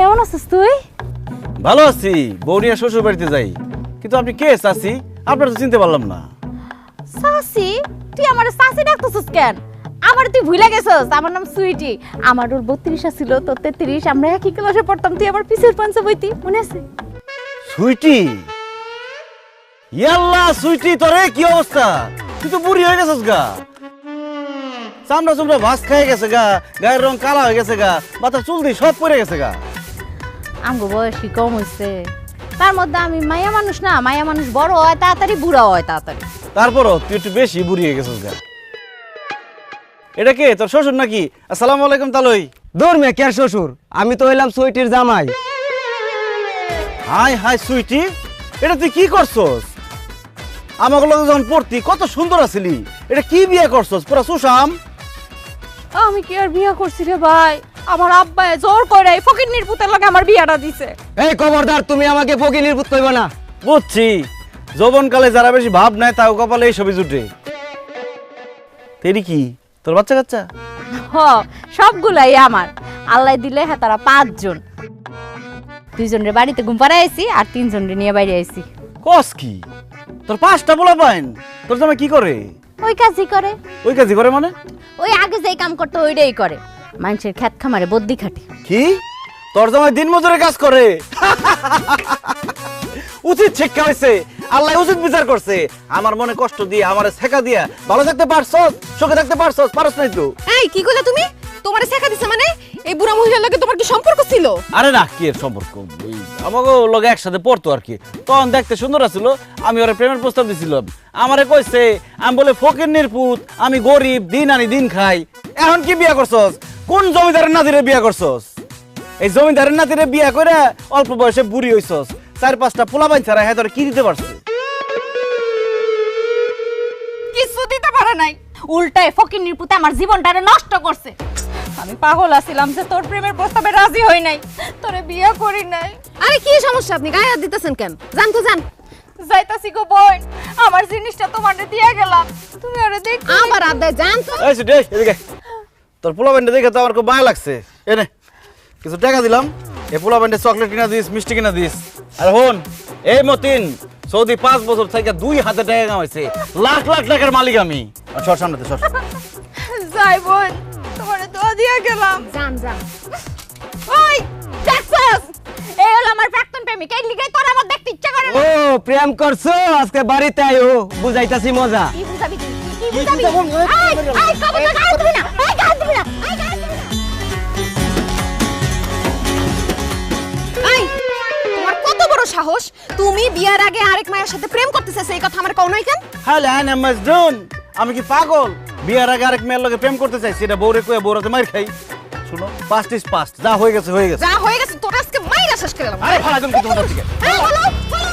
আছিস তুই? ভালো আছি। বৌনিয়া শ্বশুর বাড়িতে যাই। কিন্তু আপনি কে চাচি? আপনার তো চিনতে পারলাম না। সাসি তুই আমার সাসি ডাকতেছিস কেন? আমার তুই ভুলে গেছস। আমার নাম সুইটি। আমার ওর বত্রিশ ছিল তোর তেত্রিশ। আমরা একই ক্লাসে পড়তাম। তুই আমার পিসের পাঞ্চে বইতি। মনে আছে? সুইটি? ইয়াল্লা সুইটি তোরে কি অবস্থা? তুই তো বুড়ি হয়ে গেছিস গা। চামড়া চামড়া ভাস খেয়ে গেছে গা। গায়ের রং কালা হয়ে গেছে গা। মাথার চুল দিয়ে সব পড়ে গেছে গা। আমগো বয়সী কম হয়েছে তার মধ্যে আমি মায়া মানুষ না মায়া মানুষ বড় হয় তাড়াতাড়ি বুড়া হয় তাড়াতাড়ি। তারপরও তুই একটু বেশি বুড়ি হয়ে গেছিস গা। এটা কে তোর শ্বশুর নাকি? আসসালামু আলাইকুম তালই। দূর মে কে শ্বশুর? আমি তো হইলাম সুইটির জামাই। Hi hi sweetie? এটা তুই কি করছস? আমাকে লগে যখন পড়তি কত সুন্দর আছিলি। এটা কি বিয়ে করছস? পুরা সুশাম। আমি কি আর বিয়ে করছি রে ভাই? আমার আব্বা জোর করে এই ফকির পুতের লাগে আমার বিয়াটা দিছে। এই খবরদার তুমি আমাকে ফকিনির পুত কইবা না। বুঝছি। যৌবনকালে যারা বেশি ভাব নেয় তাও কপালে এই ছবি জুটে। তেরি কি? তোর বাচ্চা কাচ্চা? হ সবগুলাই আমার। আল্লাহ দিলে হ্যাঁ তারা পাঁচজন। দুইজনের বাড়িতে ঘুম পাড়াই আইছি আর তিনজনের নিয়ে বাইরে আইছি। কস কি? তোর পাঁচটা বলা পাইন। তোর জামাই কি করে? ওই কাজই করে। ওই কাজই করে মানে? ওই আগে যেই কাম করতো ওইটাই করে। মানুষের খ্যাত খামারে বদ্যি খাটে। কি? তোর জামাই দিন মজুরে কাজ করে? উচিত শিক্ষা হয়েছে আল্লাহ উচিত বিচার করছে। আমার মনে কষ্ট দিয়ে আমার শেখা দিয়া। ভালো থাকতে পারছস? সুখে থাকতে পারছস? পারছ নাই তো? এই কি কইলা তুমি? তোমারে শেখা দিছে মানে? এই বুড়া মহিলার লগে তোমার কি সম্পর্ক ছিল? আরে না কি এর সম্পর্ক? আমাকে লগে একসাথে পড়তো আর কি। তখন দেখতে সুন্দর আছিল। আমি ওরা প্রেমের প্রস্তাব দিছিলাম। আমারে কইছে আমি বলে ফকির নির্পুত আমি গরিব দিন আনি দিন খাই। এখন কি বিয়া করছস? কোন জমিদারের নাতিরে বিয়া করছস? এই জমিদারের নাতিরে বিয়া করে অল্প বয়সে বুড়ি হইছস। চার পাঁচটা পোলা বাইন ছাড়া হ্যাঁ কি দিতে পারছে? কিছু দিতে পারে নাই। উল্টায় ফকির পুতে আমার জীবনটারে নষ্ট করছে। আমি পাগল আছিলাম যে তোর প্রেমের প্রস্তাবে রাজি হই নাই। তোরে বিয়ে করি নাই। আরে কি সমস্যা? আপনি গায়ে হাত দিতেছেন কেন? জান তো জান যাইতাছি গো বোন। আমার জিনিসটা তোমারে দিয়ে গেলাম। তুমি ওরে দেখ আমার আদায় জান তো। এই, এদিকে। তোর পোলা বাইনটা দেখে তো আমার খুব মায়া লাগছে। এনে কিছু টাকা দিলাম। এই পোলা বাইনটা চকলেট কিনা দিস মিষ্টি কিনা দিস। আর হন এই মতিন সৌদি পাঁচ বছর থেকে দুই হাতে টাকা কামাইছে। লাখ লাখ টাকার মালিক আমি। আর সর সামনেতে সর। যাই বোন তোমারে দোয়া দিয়ে গেলাম। জান জান ওই দেখছস এই হলো আমার প্রাক্তন প্রেমিক এই লিগে তোর আমার দেখতে ইচ্ছা করে ও প্রেম করছ? আজকে বাড়িতে আইও বুঝাইতাছি মজা। কি বুঝাবি কি বুঝাবি? আই আই কবে তো গায়ে দিবি না। তুমি বিয়ার আগে আরেক মায়ের সাথে প্রেম করতেছে সেই কথা আমার কও নাই কেন? হ্যালো হ্যাঁ মজদুন আমি কি পাগল? বিয়ার আগে আরেক মেয়ের লগে প্রেম করতে চাইছি এটা বউরে কয়ে বউরাতে মার খাই। শুনো পাস্ট ইজ পাস্ট যা হয়ে গেছে হয়ে গেছে। যা হয়ে গেছে তোর আজকে মাইরা শেষ করে আরে ভালো একদম কি তোমার থেকে বলো বলো।